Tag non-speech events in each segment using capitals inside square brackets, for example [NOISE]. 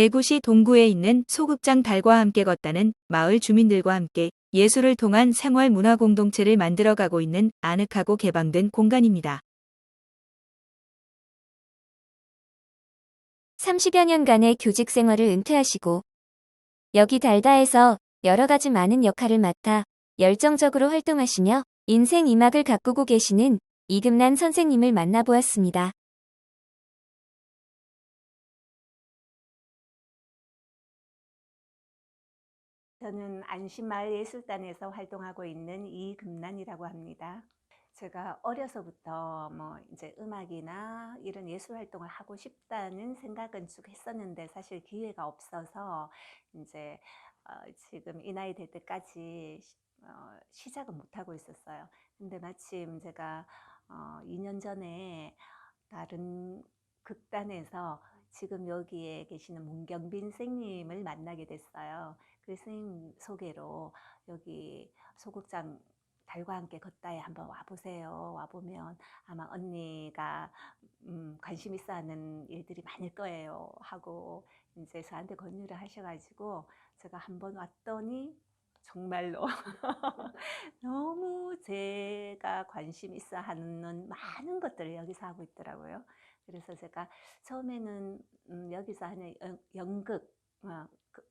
대구시 동구에 있는 소극장 달과 함께 걷다는 마을 주민들과 함께 예술을 통한 생활 문화 공동체를 만들어가고 있는 아늑하고 개방된 공간입니다. 30여 년간의 교직 생활을 은퇴하시고 여기 달다에서 여러 가지 많은 역할을 맡아 열정적으로 활동하시며 인생 이막을 가꾸고 계시는 이금란 선생님을 만나보았습니다. 저는 안심마을 예술단에서 활동하고 있는 이금란이라고 합니다. 제가 어려서부터 뭐 이제 음악이나 이런 예술 활동을 하고 싶다는 생각은 쭉 했었는데 사실 기회가 없어서 이제 어, 지금 이 나이 될 때까지 시- 어, 시작은 못 하고 있었어요. 근데 마침 제가 어, 2년 전에 다른 극단에서 지금 여기에 계시는 문경빈 선생님을 만나게 됐어요. 그 선생님 소개로 여기 소극장 달과 함께 걷다에 한번 와보세요. 와보면 아마 언니가 음, 관심 있어 하는 일들이 많을 거예요. 하고 이제 저한테 권유를 하셔가지고 제가 한번 왔더니 정말로 [LAUGHS] 너무 제가 관심 있어 하는 많은 것들을 여기서 하고 있더라고요. 그래서 제가 처음에는 음, 여기서 하는 연- 연극, 어, 그,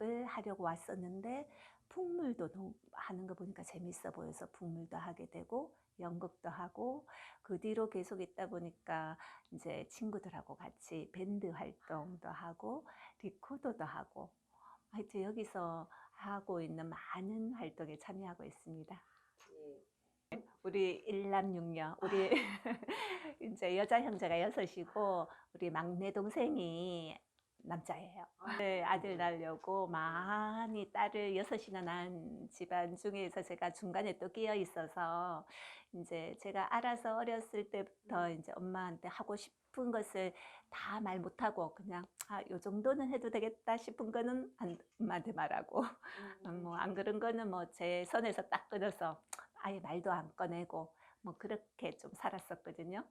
어, 을 하려고 왔었는데 풍물도 하는 거 보니까 재밌어 보여서 풍물도 하게 되고 연극도 하고 그 뒤로 계속 있다 보니까 이제 친구들하고 같이 밴드 활동도 하고 리코더도 하고 하여튼 여기서 하고 있는 많은 활동에 참여하고 있습니다. 우리 일남육녀 우리 [LAUGHS] [LAUGHS] 이제 여자 형제가 여섯이고 우리 막내 동생이 남자예요. 네, 아들 낳으려고 많이 딸을 여섯이나 낳은 집안 중에서 제가 중간에 또 끼어 있어서 이제 제가 알아서 어렸을 때부터 이제 엄마한테 하고 싶은 것을 다 말 못하고 그냥 아, 요 정도는 해도 되겠다 싶은 거는 안- 엄마한테 말하고 뭐 안 그런 거는 뭐 제 선에서 딱 끊어서 아예 말도 안 꺼내고 뭐 그렇게 좀 살았었거든요.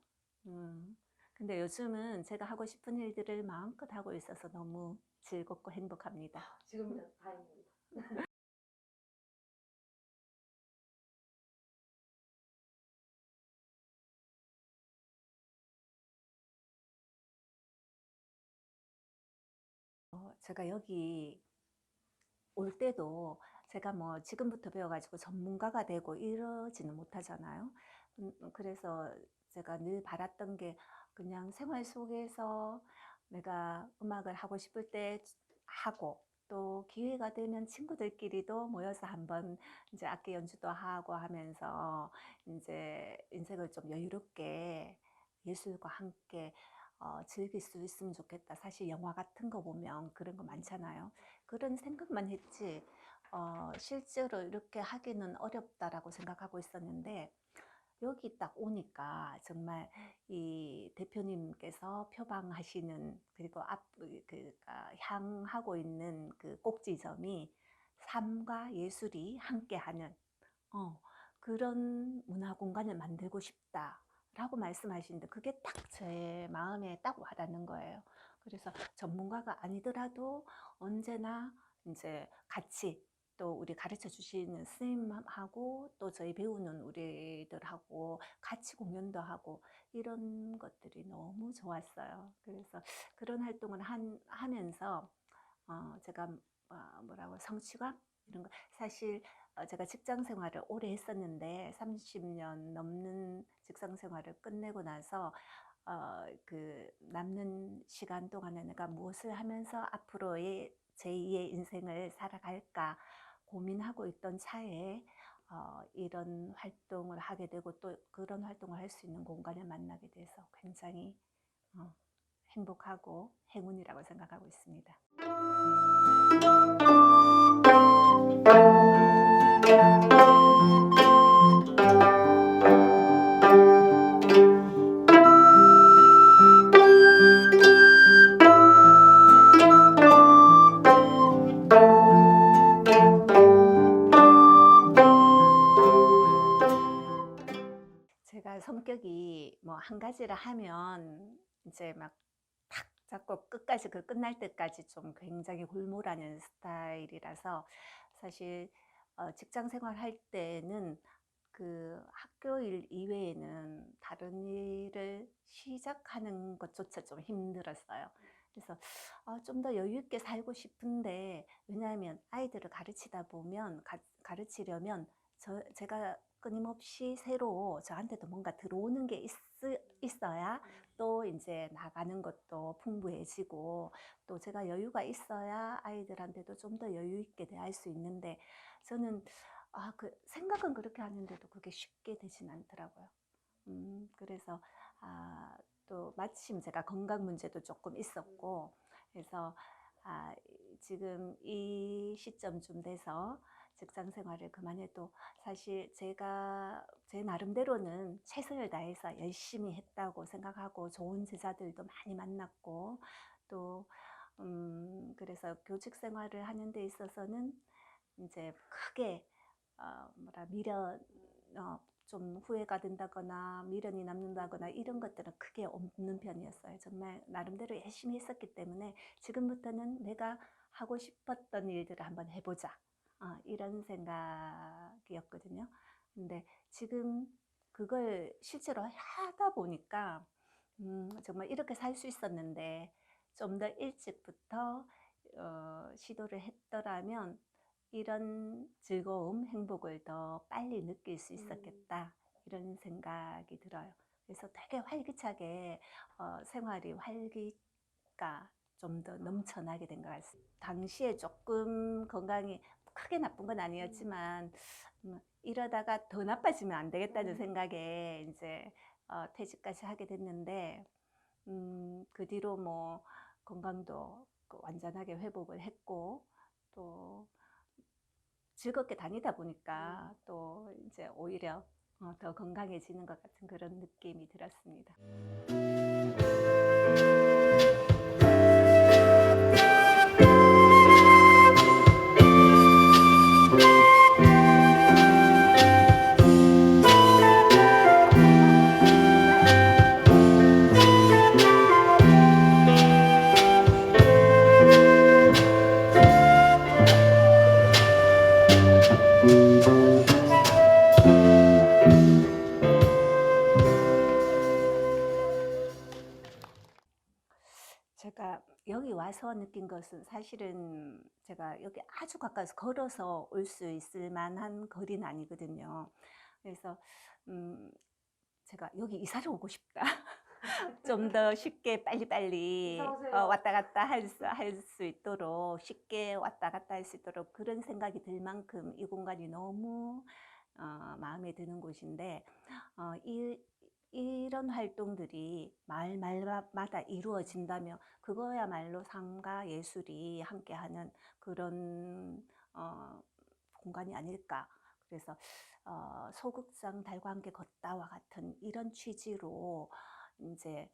음. 근데 요즘은 제가 하고 싶은 일들을 마음껏 하고 있어서 너무 즐겁고 행복합니다. 지금 다행입니다. [LAUGHS] 어, 제가 여기 올 때도 제가 뭐 지금부터 배워가지고 전문가가 되고 이러지는 못하잖아요. 음, 그래서 제가 늘 바랐던 게 그냥 생활 속에서 내가 음악을 하고 싶을 때 하고 또 기회가 되면 친구들끼리도 모여서 한번 이제 악기 연주도 하고 하면서 이제 인생을 좀 여유롭게 예술과 함께 어, 즐길 수 있으면 좋겠다. 사실 영화 같은 거 보면 그런 거 많잖아요. 그런 생각만 했지, 어, 실제로 이렇게 하기는 어렵다라고 생각하고 있었는데, 여기 딱 오니까 정말 이 대표님께서 표방하시는, 그리고 앞, 그, 아, 향하고 있는 그 꼭지점이 삶과 예술이 함께하는, 어, 그런 문화 공간을 만들고 싶다. 라고 말씀하시는데 그게 딱 제 마음에 딱 와닿는 거예요. 그래서 전문가가 아니더라도 언제나 이제 같이 또 우리 가르쳐 주시는 스님하고 또 저희 배우는 우리들하고 같이 공연도 하고 이런 것들이 너무 좋았어요. 그래서 그런 활동을 한, 하면서 어, 제가 어, 뭐라고 성취감? 이런 거. 사실 어, 제가 직장 생활을 오래 했었는데 30년 넘는 직장 생활을 끝내고 나서 어, 그 남는 시간 동안에 내가 무엇을 하면서 앞으로의 제2의 인생을 살아갈까 고민하고 있던 차에 어, 이런 활동을 하게 되고 또 그런 활동을 할 수 있는 공간을 만나게 돼서 굉장히 어, 행복하고 행운이라고 생각하고 있습니다. 한 가지를 하면 이제 막탁 자꾸 끝까지 그 끝날 때까지 좀 굉장히 골몰하는 스타일이라서 사실 어, 직장 생활할 때는 그 학교 일 이외에는 다른 일을 시작하는 것조차 좀 힘들었어요. 그래서 아, 좀더 여유 있게 살고 싶은데 왜냐하면 아이들을 가르치다 보면 가, 가르치려면 저, 제가 끊임없이 새로 저한테도 뭔가 들어오는 게 있, 있어야 또 이제 나가는 것도 풍부해지고 또 제가 여유가 있어야 아이들한테도 좀 더 여유 있게 대할 수 있는데 저는 아, 그 생각은 그렇게 하는데도 그게 쉽게 되진 않더라고요. 음, 그래서 아, 또 마침 제가 건강 문제도 조금 있었고 그래서 아, 지금 이 시점쯤 돼서 직장 생활을 그만해도 사실 제가 제 나름대로는 최선을 다해서 열심히 했다고 생각하고 좋은 제자들도 많이 만났고 또 음, 그래서 교직 생활을 하는 데 있어서는 이제 크게 어, 뭐라 미련 어, 좀 후회가 된다거나 미련이 남는다거나 이런 것들은 크게 없는 편이었어요. 정말 나름대로 열심히 했었기 때문에 지금부터는 내가 하고 싶었던 일들을 한번 해보자. 어, 이런 생각이었거든요. 근데 지금 그걸 실제로 하다 보니까 음, 정말 이렇게 살 수 있었는데 좀 더 일찍부터 어, 시도를 했더라면 이런 즐거움, 행복을 더 빨리 느낄 수 있었겠다. 이런 생각이 들어요. 그래서 되게 활기차게 어, 생활이 활기가 좀 더 넘쳐나게 된 것 같습니다. 당시에 조금 건강이 크게 나쁜 건 아니었지만 음, 이러다가 더 나빠지면 안 되겠다는 음. 생각에 이제 어, 퇴직까지 하게 됐는데 음, 그 뒤로 뭐 건강도 그 완전하게 회복을 했고 또 즐겁게 다니다 보니까 또 이제 오히려 어, 더 건강해지는 것 같은 그런 느낌이 들었습니다. 가까워서 걸어서 올 수 있을 만한 거리는 아니거든요. 그래서 음, 제가 여기 이사를 오고 싶다. [LAUGHS] 좀 더 쉽게 빨리빨리. 어, 왔다 갔다 할 수, 할 수 있도록 쉽게 왔다 갔다 할 수 있도록 그런 생각이 들 만큼 이 공간이 너무 어, 마음에 드는 곳인데 어, 이, 이런 활동들이 마을마다 이루어진다면 그거야말로 삶과 예술이 함께하는 그런 어, 공간이 아닐까. 그래서 어, 소극장 달과 함께 걷다와 같은 이런 취지로 이제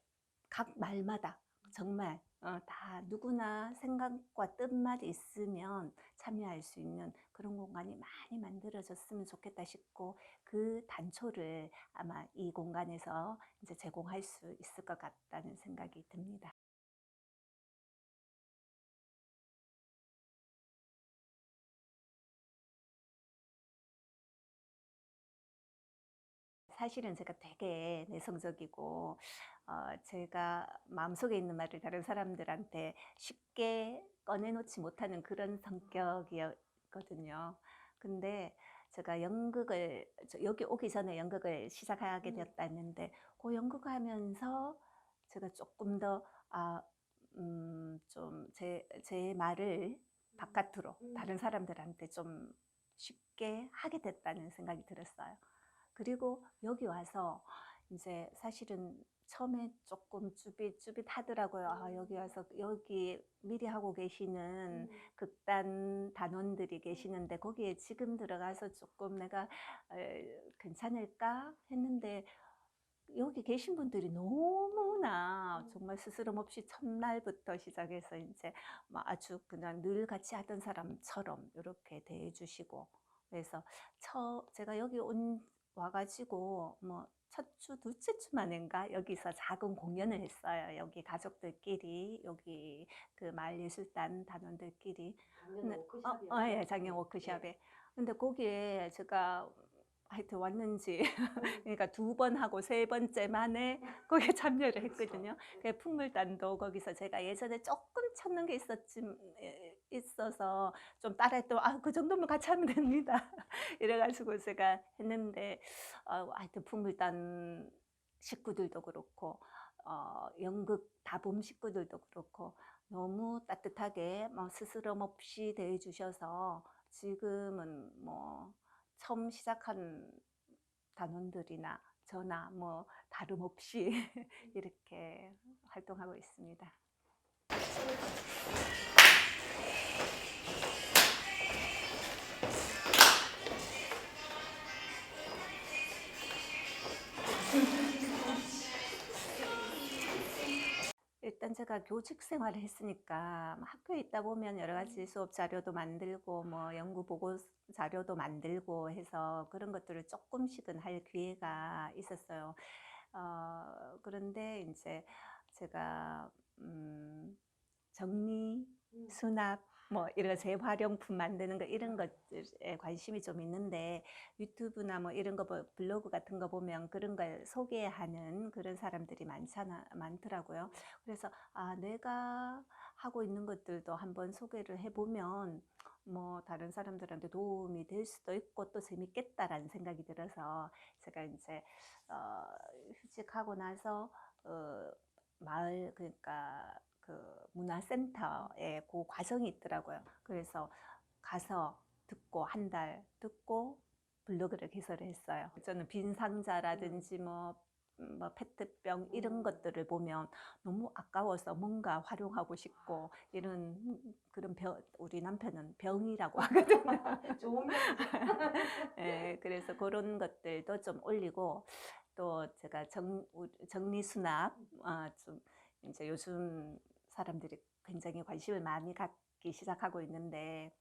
각 말마다 정말 어, 다 누구나 생각과 뜻만 있으면 참여할 수 있는 그런 공간이 많이 만들어졌으면 좋겠다 싶고 그 단초를 아마 이 공간에서 이제 제공할 수 있을 것 같다는 생각이 듭니다. 사실은 제가 되게 내성적이고 어, 제가 마음속에 있는 말을 다른 사람들한테 쉽게 꺼내놓지 못하는 그런 성격이었거든요. 근데 제가 연극을 저 여기 오기 전에 연극을 시작하게 음. 되었다는데 그 연극 하면서 제가 조금 더 아, 음, 좀 제, 제 말을 바깥으로 음. 다른 사람들한테 좀 쉽게 하게 됐다는 생각이 들었어요. 그리고 여기 와서 이제 사실은 처음에 조금 쭈삣쭈삣하더라고요. 아, 여기 와서 여기 미리 하고 계시는 음. 극단 단원들이 계시는데 거기에 지금 들어가서 조금 내가 에, 괜찮을까 했는데 여기 계신 분들이 너무나 음. 정말 스스럼 없이 첫날부터 시작해서 이제 뭐 아주 그냥 늘 같이 하던 사람처럼 이렇게 대해 주시고 그래서 처 제가 여기 온 와가지고 뭐 첫 주, 둘째 주 만인가 여기서 작은 공연을 했어요. 여기 가족들끼리 여기 그 마을 예술단 단원들끼리 작년 네, 워크숍이었어요. 어, 어, 예, 작년 워크숍에. 근데 거기에 제가 하여튼 왔는지, [LAUGHS] 그러니까 두 번 하고 세 번째 만에 [LAUGHS] 거기에 참여를 했거든요. 그 풍물단도 거기서 제가 예전에 조금 찾는 게 있었지, 에, 있어서 좀 따라했더니, 아, 그 정도면 같이 하면 됩니다. [LAUGHS] 이래가지고 제가 했는데, 어, 하여튼 풍물단 식구들도 그렇고, 어, 연극 다봄 식구들도 그렇고, 너무 따뜻하게 뭐 스스럼 없이 대해주셔서 지금은 뭐 처음 시작한 단원들이나 저나 뭐 다름없이 [LAUGHS] 이렇게 활동하고 있습니다. 제가 교직 생활을 했으니까 뭐 학교에 있다 보면 여러 가지 수업 자료도 만들고 뭐 연구 보고 자료도 만들고 해서 그런 것들을 조금씩은 할 기회가 있었어요. 어, 그런데 이제 제가 음, 정리, 음. 수납, 뭐 이런 재활용품 만드는 거 이런 것들에 관심이 좀 있는데 유튜브나 뭐 이런 거 보- 블로그 같은 거 보면 그런 걸 소개하는 그런 사람들이 많잖아 많더라고요. 그래서 아 내가 하고 있는 것들도 한번 소개를 해보면 뭐 다른 사람들한테 도움이 될 수도 있고 또 재밌겠다라는 생각이 들어서 제가 이제 어, 휴직하고 나서 어, 마을 그러니까 그 문화센터에 그 과정이 있더라고요. 그래서 가서 듣고 한 달 듣고 블로그를 개설을 했어요. 저는 빈 상자라든지 뭐, 음, 뭐 페트병 이런 음. 것들을 보면 너무 아까워서 뭔가 활용하고 싶고 이런 그런 병 우리 남편은 병이라고 하거든요. [LAUGHS] 좋은 면 [LAUGHS] 예, 그래서 그런 것들도 좀 올리고 또 제가 정, 우- 정리 수납 어, 좀 이제 요즘 사람들이 굉장히 관심을 많이 갖기 시작하고 있는데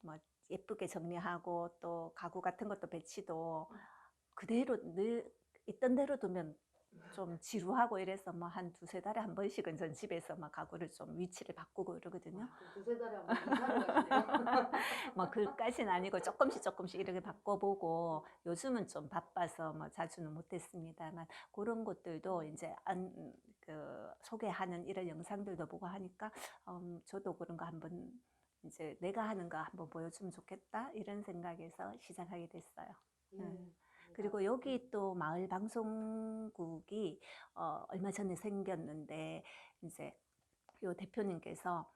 뭐 예쁘게 정리하고 또 가구 같은 것도 배치도 그대로 늘 있던 대로 두면 좀 지루하고 이래서 뭐 한 두세 달에 한 번씩은 전 집에서 막 가구를 좀 위치를 바꾸고 이러거든요. 두세 달에 한번 이사를 가시네요. 뭐 그까지는 아니고 조금씩 조금씩 이렇게 바꿔보고 요즘은 좀 바빠서 뭐 자주는 못했습니다만 그런 것들도 이제 안, 그 소개하는 이런 영상들도 보고 하니까 음, 저도 그런 거 한번 이제 내가 하는 거 한번 보여주면 좋겠다 이런 생각에서 시작하게 됐어요. 음. 그리고 여기 또 마을 방송국이 어, 얼마 전에 생겼는데 이제 요 대표님께서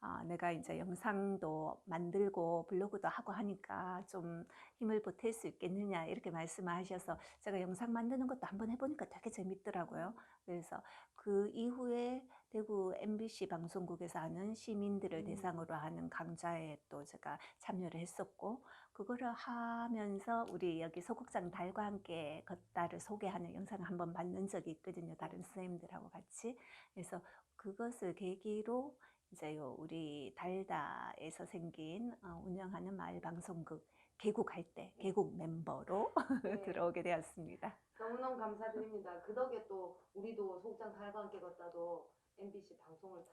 아, 내가 이제 영상도 만들고 블로그도 하고 하니까 좀 힘을 보탤 수 있겠느냐 이렇게 말씀하셔서 제가 영상 만드는 것도 한번 해보니까 되게 재밌더라고요. 그래서 그 이후에 대구 MBC 방송국에서 하는 시민들을 음. 대상으로 하는 강좌에 또 제가 참여를 했었고 그거를 하면서 우리 여기 소극장 달과 함께 걷다를 소개하는 영상을 한번 만든 적이 있거든요. 다른 선생님들하고 같이. 그래서 그것을 계기로 이제 요 우리 달다에서 생긴 어, 운영하는 마을 방송국 개국할 때 개국 멤버로 [LAUGHS] 네. 들어오게 되었습니다. 너무너무 감사드립니다. 그 덕에 또 우리도 달과 함께 걷다도 MBC 방송을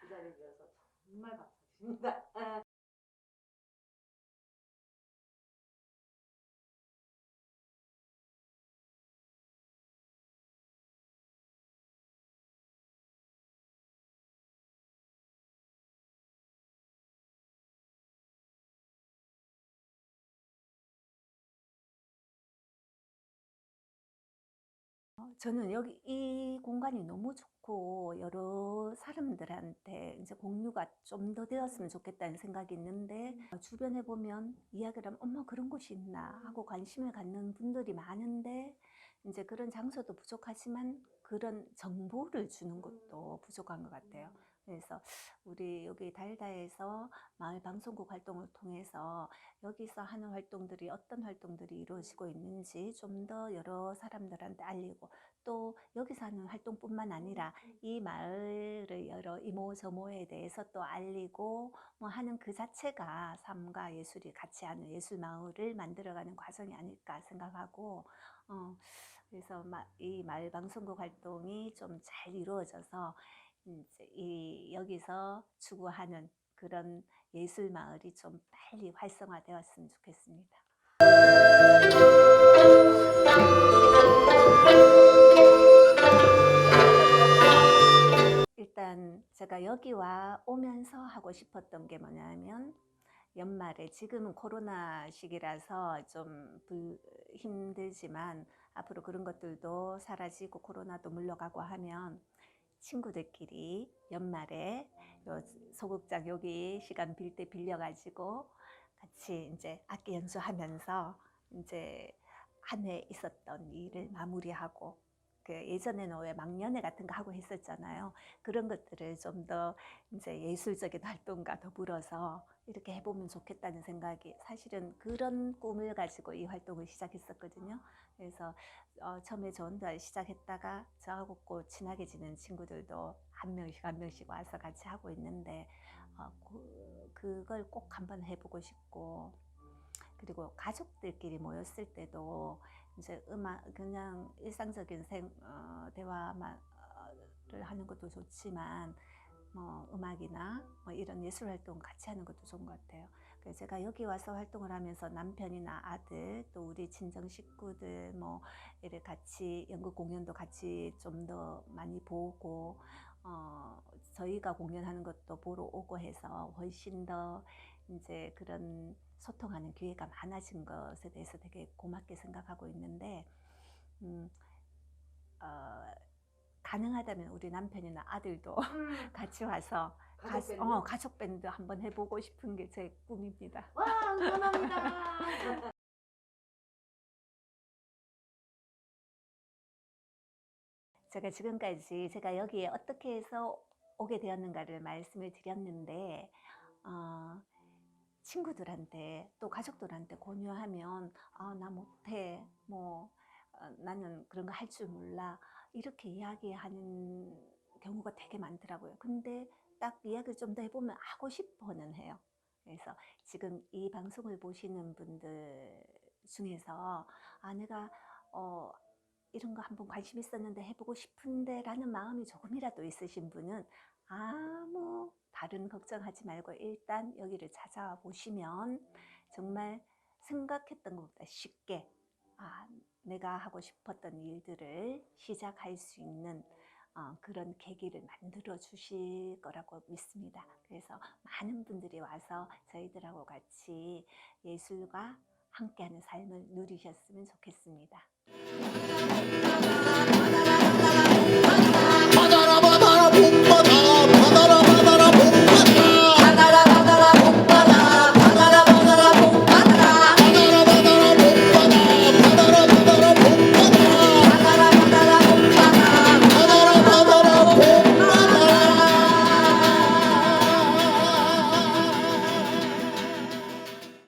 그 자리를 빌어서 정말 감사드립니다. [LAUGHS] 저는 여기 이 공간이 너무 좋고 여러 사람들한테 이제 공유가 좀 더 되었으면 좋겠다는 생각이 있는데 어, 주변에 보면 이야기를 하면 엄마 그런 곳이 있나? 하고 관심을 갖는 분들이 많은데 이제 그런 장소도 부족하지만 그런 정보를 주는 것도 부족한 것 같아요. 그래서 우리 여기 달다에서 마을 방송국 활동을 통해서 여기서 하는 활동들이 어떤 활동들이 이루어지고 있는지 좀 더 여러 사람들한테 알리고 또 여기서 하는 활동뿐만 아니라 이 마을의 여러 이모 저모에 대해서 또 알리고 뭐 하는 그 자체가 삶과 예술이 같이 하는 예술 마을을 만들어가는 과정이 아닐까 생각하고 어, 그래서 마- 이 마을 방송국 활동이 좀 잘 이루어져서 이 여기서 추구하는 그런 예술 마을이 좀 빨리 활성화되었으면 좋겠습니다. 일단 제가 여기와 오면서 하고 싶었던 게 뭐냐면 연말에 지금은 코로나 시기라서 좀 불- 힘들지만 앞으로 그런 것들도 사라지고 코로나도 물러가고 하면 친구들끼리 연말에 요 소극장 여기 시간 빌 때 빌려가지고 같이 이제 악기 연주하면서 이제 한 해 있었던 일을 마무리하고 그 예전에는 왜 막년회 같은 거 하고 했었잖아요. 그런 것들을 좀 더 이제 예술적인 활동과 더불어서 이렇게 해보면 좋겠다는 생각이 사실은 그런 꿈을 가지고 이 활동을 시작했었거든요. 그래서 어, 처음에 저 혼자 시작했다가 저하고 꼭 친하게 지낸 친구들도 한 명씩 한 명씩 와서 같이 하고 있는데 어, 그, 그걸 꼭 한번 해보고 싶고 그리고 가족들끼리 모였을 때도 이제 음악 그냥 일상적인 생, 어, 대화를 하는 것도 좋지만 뭐 음악이나 뭐 이런 예술 활동 같이 하는 것도 좋은 것 같아요. 그래서 제가 여기 와서 활동을 하면서 남편이나 아들 또 우리 친정 식구들 뭐 이렇게 같이 연극 공연도 같이 좀 더 많이 보고 어 저희가 공연하는 것도 보러 오고 해서 훨씬 더 이제 그런 소통하는 기회가 많아진 것에 대해서 되게 고맙게 생각하고 있는데 음, 어, 가능하다면 우리 남편이나 아들도 [LAUGHS] 같이 와서 가족 가수- 밴드? 어, 가족 밴드 한번 해보고 싶은 게 제 꿈입니다. 와 응원합니다. [LAUGHS] 제가 지금까지 제가 여기에 어떻게 해서 오게 되었는가를 말씀을 드렸는데 어, 친구들한테 또 가족들한테 공유하면 아, 나 못해 뭐 어, 나는 그런 거 할 줄 몰라 이렇게 이야기하는 경우가 되게 많더라고요. 근데 딱 이야기를 좀 더 해보면 하고 싶어는 해요. 그래서 지금 이 방송을 보시는 분들 중에서 아 내가 어, 이런 거 한번 관심 있었는데 해보고 싶은데 라는 마음이 조금이라도 있으신 분은 아무 다른 걱정하지 말고 일단 여기를 찾아와 보시면 정말 생각했던 것보다 쉽게 아, 내가 하고 싶었던 일들을 시작할 수 있는 어, 그런 계기를 만들어 주실 거라고 믿습니다. 그래서 많은 분들이 와서 저희들하고 같이 예술과 함께하는 삶을 누리셨으면 좋겠습니다.